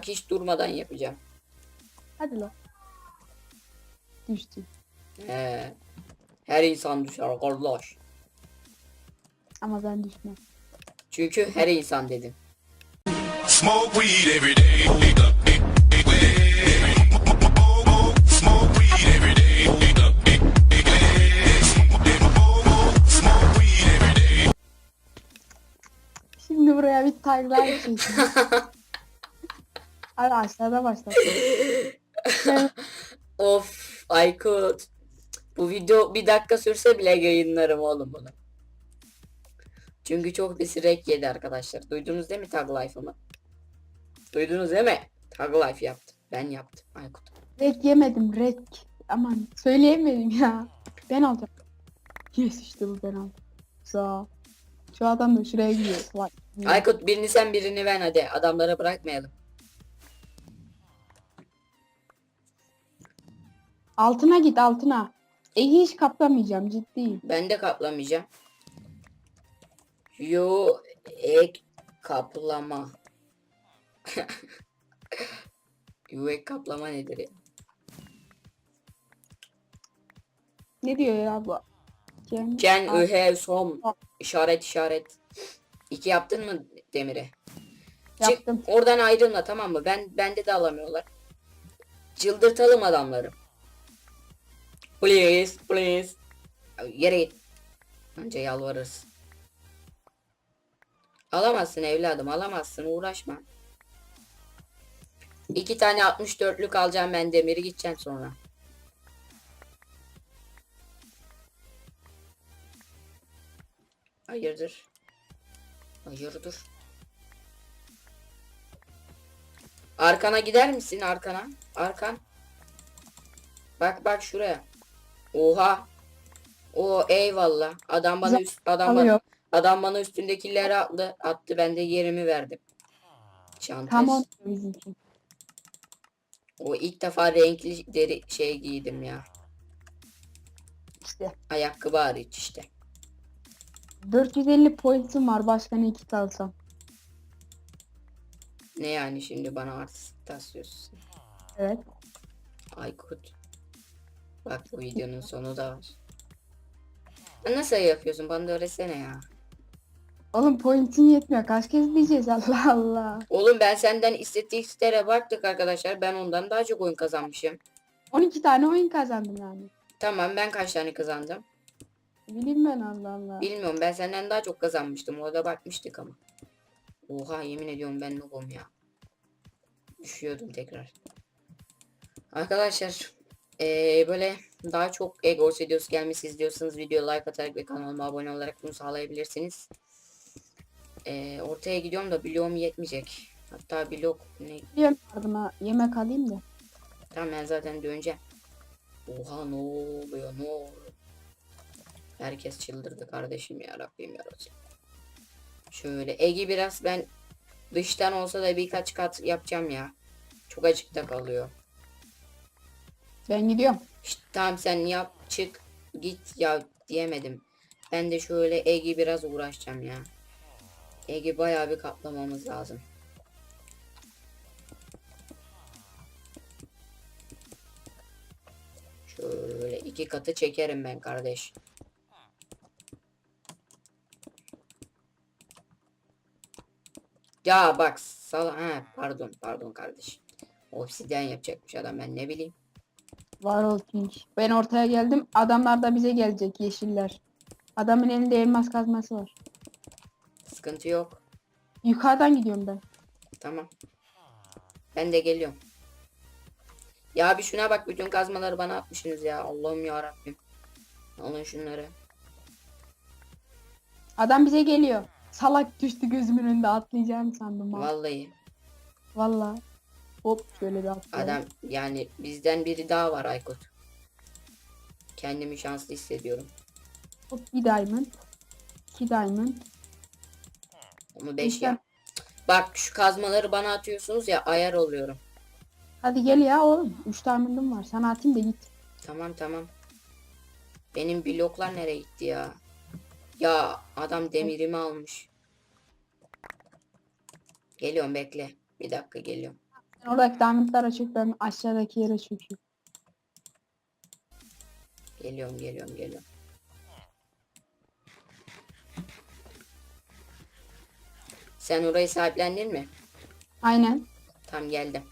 Bak hiç durmadan yapacağım. Hadi lan. Düştü. He. Her insan düşer kardeş. Ama ben düşmem. Çünkü her insan dedim. Smoke weed every day. Şimdi buraya bir tagline çekeyim. Hadi aşağıda başlat. Ben- Of Aykut. Bu video bir dakika sürse bile yayınlarım oğlum bunu. Çünkü çok bir rek yedi arkadaşlar. Duydunuz değil mi Tag Life'ımı? Duydunuz değil mi? Tag Life yaptım. Ben yaptım Aykut. Rek yemedim rek. Aman söyleyemedim ya. Ben alacağım. Yes işte bu ben aldım. Sağ. Şu adam da şuraya gidiyor. Aykut birini sen birini ben hadi. Adamları bırakmayalım. Altına git altına. E hiç kaplamayacağım ciddiyim. Ben de kaplamayacağım. Yo ek kaplama. Yo ek kaplama nedir ya? Ne diyor ya bu? Cem- Can Al- I have some işaret işaret. İki yaptın mı Demir'e? Çık Yaptım. oradan ayrılma tamam mı? Ben bende de alamıyorlar. Çıldırtalım adamları. Please, please. Yere git. Önce yalvarırız. Alamazsın evladım, alamazsın. Uğraşma. İki tane 64'lük alacağım ben demiri gideceğim sonra. Hayırdır? Hayırdır? Arkana gider misin arkana? Arkan. Bak bak şuraya. Oha. O eyvallah. Adam bana üst, adam bana, adam bana üstündekileri attı, attı. Ben de yerimi verdim. Çantası. Tamam. O ilk defa renkli deri şey giydim ya. İşte. Ayakkabı hariç işte. 450 pointim var. Başka ne kit alsam. Ne yani şimdi bana artistik taslıyorsun. Evet. Aykut. Bak bu videonun sonu da var. Ya Nasıl yapıyorsun? Bana da öğretsene ya. Oğlum pointin yetmiyor. Kaç kez diyeceğiz Allah Allah. Oğlum ben senden istatistiklere baktık arkadaşlar. Ben ondan daha çok oyun kazanmışım. 12 tane oyun kazandım yani. Tamam ben kaç tane kazandım? Bileyim ben Allah Allah. Bilmiyorum ben senden daha çok kazanmıştım. Orada bakmıştık ama. Oha yemin ediyorum ben noobum ya. Düşüyordum tekrar. Arkadaşlar eee, böyle daha çok Egos videosu gelmesi istiyorsanız video like atarak ve kanalıma abone olarak bunu sağlayabilirsiniz. Eee, ortaya gidiyorum da bloğum yetmeyecek. Hatta blok ne? Gidiyorum yardıma yemek alayım da. Tamam ben zaten döneceğim. Oha ne oluyor ne oluyor? Herkes çıldırdı kardeşim ya Rabbim ya. Şöyle Egi biraz ben dıştan olsa da birkaç kat yapacağım ya. Çok açıkta kalıyor. Ben gidiyorum. İşte tamam sen yap çık git ya diyemedim. Ben de şöyle Egi biraz uğraşacağım ya. Egi bayağı bir kaplamamız lazım. Şöyle iki katı çekerim ben kardeş. Ya bak sal ha pardon pardon kardeş. Obsidyen yapacakmış adam ben ne bileyim. Var ol King. Ben ortaya geldim. Adamlar da bize gelecek yeşiller. Adamın elinde elmas kazması var. Sıkıntı yok. Yukarıdan gidiyorum ben. Tamam. Ben de geliyorum. Ya bir şuna bak bütün kazmaları bana atmışsınız ya. Allah'ım ya Rabbim. Alın şunları. Adam bize geliyor. Salak düştü gözümün önünde atlayacağım sandım. ha. Vallahi Vallahi. Hop şöyle bir atlayalım. adam yani bizden biri daha var Aykut. Kendimi şanslı hissediyorum. Hop bir diamond. iki diamond. Ama 5 İşte. ya. Bak şu kazmaları bana atıyorsunuz ya ayar oluyorum. Hadi gel ya oğlum. Üç diamond'ım var. Sana atayım da git. Tamam tamam. Benim bloklar nereye gitti ya? Ya adam demirimi almış. Geliyorum bekle. Bir dakika geliyorum. Oradaki diamondlara çök ben aşağıdaki yere çökeyim. Geliyorum geliyorum geliyorum. Sen orayı sahiplendin mi? Aynen. Tam geldim.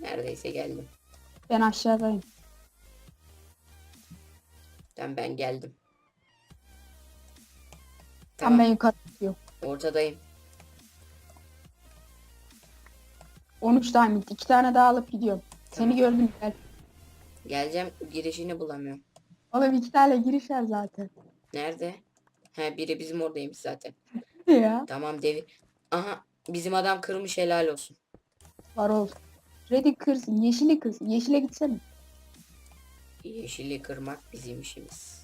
Neredeyse geldim. Ben aşağıdayım. Tam ben geldim. Tam Tamam. ben yukarı çıkıyorum. Ortadayım. 13 diamond. 2 tane daha alıp gidiyorum. Seni gördüm gel. Geleceğim. Girişini bulamıyorum. Oğlum iki tane giriş var zaten. Nerede? He biri bizim oradaymış zaten. Ya? Tamam devi. Aha bizim adam kırmış helal olsun. Var olsun. Red'i kırsın. Yeşili kırsın. Yeşile gitsene. Yeşili kırmak bizim işimiz.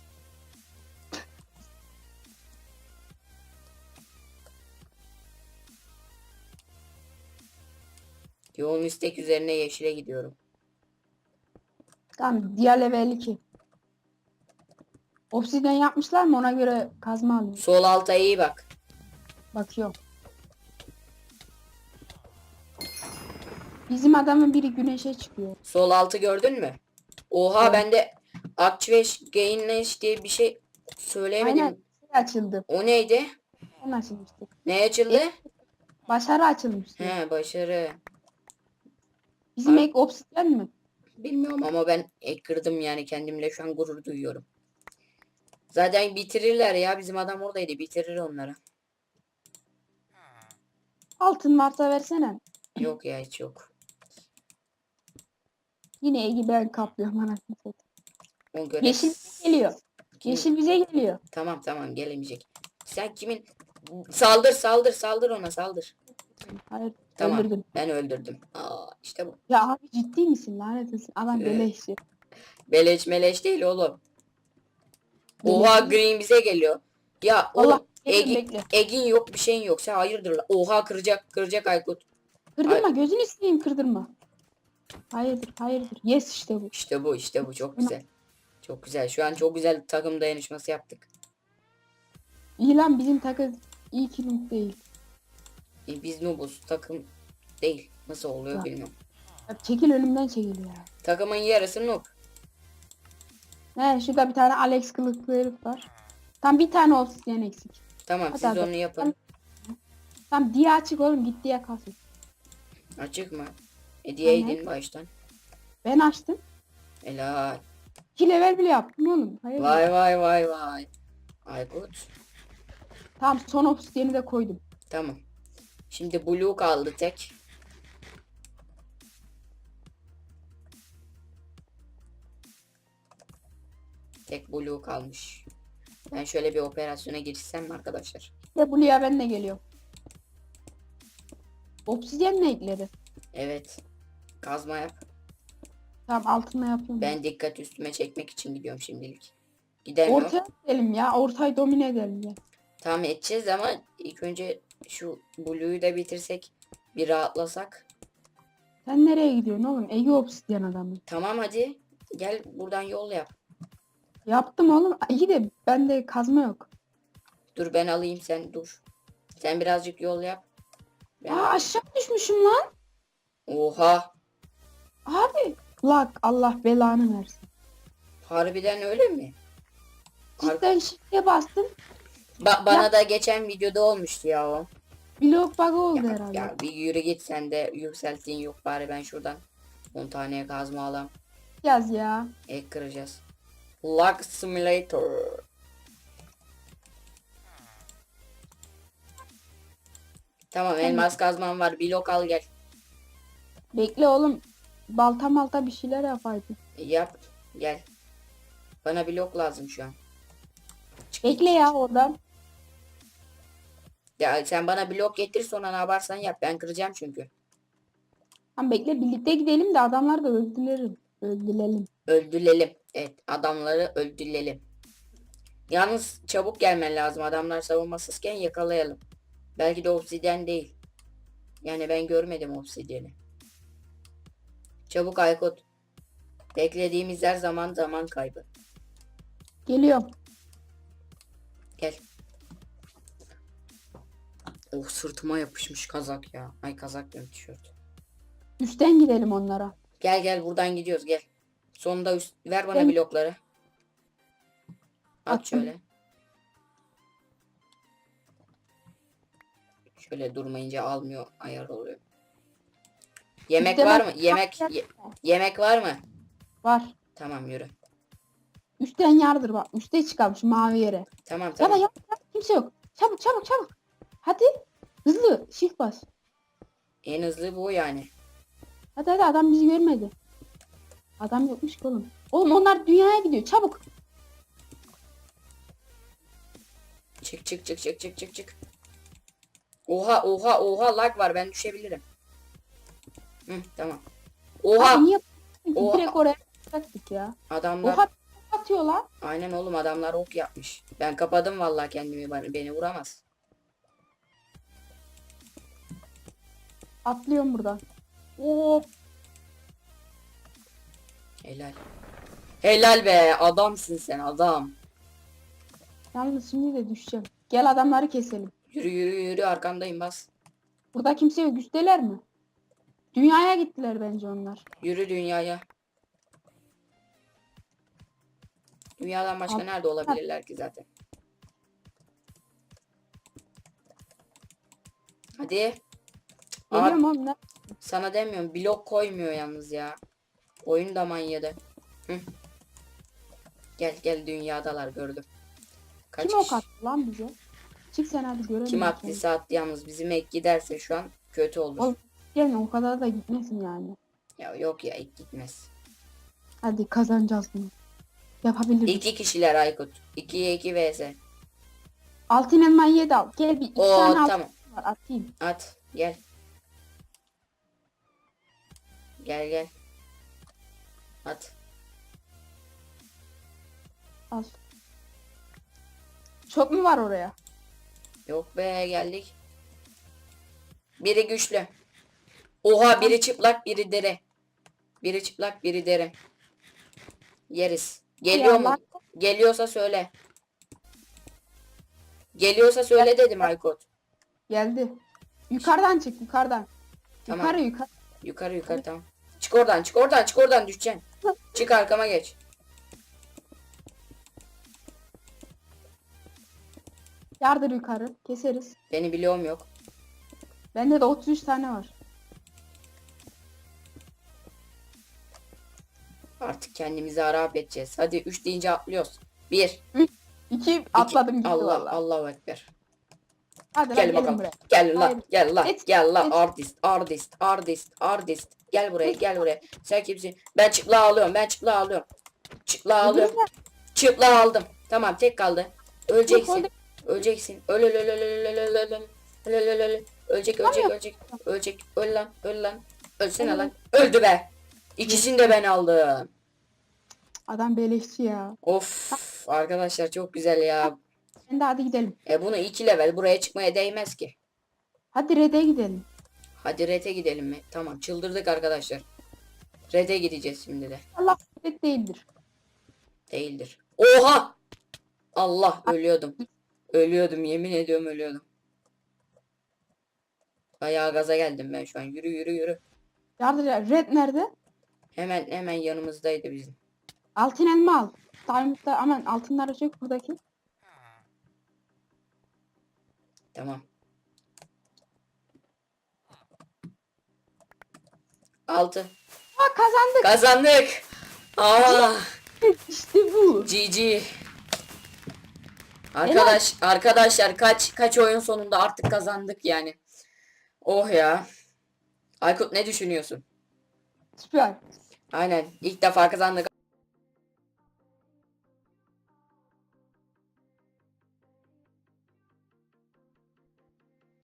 Yoğun istek üzerine yeşile gidiyorum. Tamam diğer level 2. Obsidian yapmışlar mı ona göre kazma alayım. Sol alta iyi bak. Bakıyorum. Bizim adamın biri güneşe çıkıyor. Sol altı gördün mü? Oha Evet. bende Akçveş Gainleş diye bir şey söyleyemedim. Aynen şey açıldı. O neydi? Ben açılmıştı. Ne açıldı? Başarı açılmıştı. He başarı. Bizim ek obsidian mi? Bilmiyorum ama ben ek kırdım yani kendimle şu an gurur duyuyorum. Zaten bitirirler ya bizim adam oradaydı bitirir onları. Altın varsa versene. Yok ya hiç yok. Yine Egi ben kaplıyorum anasını satayım. O görev... Yeşil bize geliyor. Kim- Yeşil bize geliyor. Tamam tamam gelemeyecek. Sen kimin? Saldır saldır saldır ona saldır. Hayır Tamam öldürdüm. ben öldürdüm. Aa işte bu. Ya abi ciddi misin lanet olsun. Adam Evet. beleşçi. Beleş meleş değil oğlum. Oha green bize geliyor. Ya Allah oğlum bekle, Egi, bekle. Egin yok bir şeyin yok. Sen hayırdır la? Oha kıracak kıracak Aykut. Kırdırma gözünü seveyim kırdırma. Hayırdır hayırdır. Yes işte bu. İşte bu işte bu çok güzel. Çok güzel. Şu an çok güzel takım dayanışması yaptık. İyi lan bizim takım iyi ki değil. E, Biz noobuz takım değil. Nasıl oluyor Ya. bilmiyorum. Ya çekil önümden çekil ya. Takımın yarısı noob. He şurada bir tane Alex kılıklı herif var. Tam bir tane obsidian eksik. Tamam Hadi siz hadi. onu yapın. Tam diye açık oğlum git diye kalsın. Açık mı? Hediye Aynen. edin baştan. Ben açtım. Helal. 2 level bile yaptım oğlum. Hayır. Vay vay vay vay. Aykut. Tamam son obsidian'i de koydum. Tamam. Şimdi blue kaldı tek. Tek blue kalmış. Ben şöyle bir operasyona girişsem mi arkadaşlar? Ve buraya ben de geliyorum. Obsidian ne ekledi? Evet. Kazma yap. Tamam altına yapıyorum. Ben dikkat üstüme çekmek için gidiyorum şimdilik. Gidemiyorum. Ortaya gidelim ya. Ortayı domine edelim ya. Tamam edeceğiz ama ilk önce şu blue'yu da bitirsek bir rahatlasak. Sen nereye gidiyorsun oğlum? Ege obsidian adamı. Tamam hadi. Gel buradan yol yap. Yaptım oğlum. İyi de bende kazma yok. Dur ben alayım sen dur. Sen birazcık yol yap. Ben- Aa aşağı düşmüşüm lan. Oha. Abi. Lak Allah belanı versin. Harbiden öyle mi? Har- Cidden shift'e bastım. Ba- bana da geçen videoda olmuştu ya o. Blok bug oldu Ya, herhalde. ya bir yürü git sen de yükselttiğin yok bari ben şuradan 10 taneye kazma alam. Yaz ya. Ek kıracağız. Lock Simulator. Tamam elmas kazmam var. Blok al gel. Bekle oğlum. Balta malta bir şeyler yapaydı. Yap. Gel. Bana blok lazım şu an. Çık. Bekle ya oradan. Ya sen bana blok getir sonra ne yaparsan yap. Ben kıracağım çünkü. Tamam bekle birlikte gidelim de adamlar da öldürelim. Öldürelim. Öldürelim. Evet adamları öldürelim. Yalnız çabuk gelmen lazım. Adamlar savunmasızken yakalayalım. Belki de obsidyen değil. Yani ben görmedim obsidyeni. Çabuk Aykut. Beklediğimiz her zaman zaman kaybı. Geliyorum. Gel. Oh sırtıma yapışmış kazak ya. Ay kazak diyorum tişört. Üstten gidelim onlara. Gel gel buradan gidiyoruz gel. Sonunda üst, ver bana Ben- blokları. At Attım. şöyle. Şöyle durmayınca almıyor ayar oluyor. Yemek var bak- mı? Yemek ye- yemek var mı? Var. Tamam yürü. Üstten yardır bak. Üste çıkalım şu mavi yere. Tamam Ya da tamam. yap, yap. Kimse yok. Çabuk çabuk çabuk. Hadi. Hızlı. Shift bas. En hızlı bu yani. Hadi hadi adam bizi görmedi. Adam yokmuş ki oğlum. Oğlum onlar dünyaya gidiyor. Çabuk. Çık çık çık çık çık çık çık. Oha oha oha lag var ben düşebilirim. Hı, tamam. Oha Abi niye Oha. direkt oraya baktık ya. adamlar Oha atıyor lan. aynen oğlum adamlar ok yapmış. Ben kapadım vallahi kendimi beni vuramaz. Atlıyorum buradan. Oo, Helal. Helal be adamsın sen adam. yalnız şimdi de düşeceğim. Gel adamları keselim. Yürü yürü yürü arkandayım bas. Burada kimse yok. Üsteler mi? Dünyaya gittiler bence onlar. Yürü dünyaya. Dünyadan başka Abi- nerede olabilirler ki zaten? Hadi. Abi, Geliyorum oğlum. Ne? sana demiyorum blok koymuyor yalnız ya. Oyun da manyadı. Hı. Gel gel dünyadalar gördüm. Kaç Kim ok kişi- attı lan bize? Çık sen hadi görelim. Kim attıysa attı yalnız bizim ek giderse şu an kötü olur. Oğlum. Gelme o kadar da gitmesin yani. Ya yok ya ek gitmez. Hadi kazanacağız bunu. Yapabiliriz. İki kişiler Aykut. 2'ye 2 vs. Altın elmayı yedi al. Gel bir iki Oo tane altın tamam. var atayım. At gel. Gel gel. At. Al. Çok mu var oraya? Yok be geldik. Biri güçlü. Oha biri çıplak biri deri. Biri çıplak biri deri. Yeriz. Geliyor Ya mu? Geliyorsa söyle. Geliyorsa söyle dedim Aykut. Geldi. Yukarıdan çık yukarıdan. Tamam. Yukarı yukarı. Yukarı yukarı tamam. Çık oradan çık oradan çık oradan düşeceksin. Çık arkama geç. Yardır yukarı. Keseriz. Beni biliyorum yok. Bende de 33 tane var. Artık kendimizi harap edeceğiz. Hadi 3 deyince atlıyoruz. 1 2 atladım gitti Allah valla. Allahu ekber. Hadi Gel bakalım. buraya. Gel la, Hayır. gel la, Et, gel la et. artist, artist, artist, artist. Gel buraya, gel buraya. Sen kimsin? Ben çıplığı alıyorum, ben çıplığı alıyorum. Çıplığı alıyorum. Çıplığı aldım. Tamam, tek kaldı. Öleceksin. Öleceksin. Öl öl öl öl öl öl öl öl öl. Öl öl öl öl. Ölecek, ölecek, ölecek. Ölecek. Öl lan, öl lan. Ölsene Öl. lan. Öldü be. İkisini de ben aldım. Adam beleşçi ya. Of arkadaşlar çok güzel ya. Şimdi hadi gidelim. E bunu iki level buraya çıkmaya değmez ki. Hadi Red'e gidelim. Hadi Red'e gidelim mi? Tamam çıldırdık arkadaşlar. Red'e gideceğiz şimdi de. Allah Red değildir. Değildir. Oha! Allah ölüyordum. Ölüyordum yemin ediyorum ölüyordum. Bayağı gaza geldim ben şu an. Yürü yürü yürü. Yardır ya. Red nerede? Hemen hemen yanımızdaydı bizim. Altın elma al. Diamond'da aman altınları çek buradaki. Tamam. Altı. Aa kazandık. Kazandık. Aa, İşte bu. GG. Arkadaş arkadaşlar kaç kaç oyun sonunda artık kazandık yani. Oh ya. Aykut ne düşünüyorsun? Süper. Aynen ilk defa kazandık.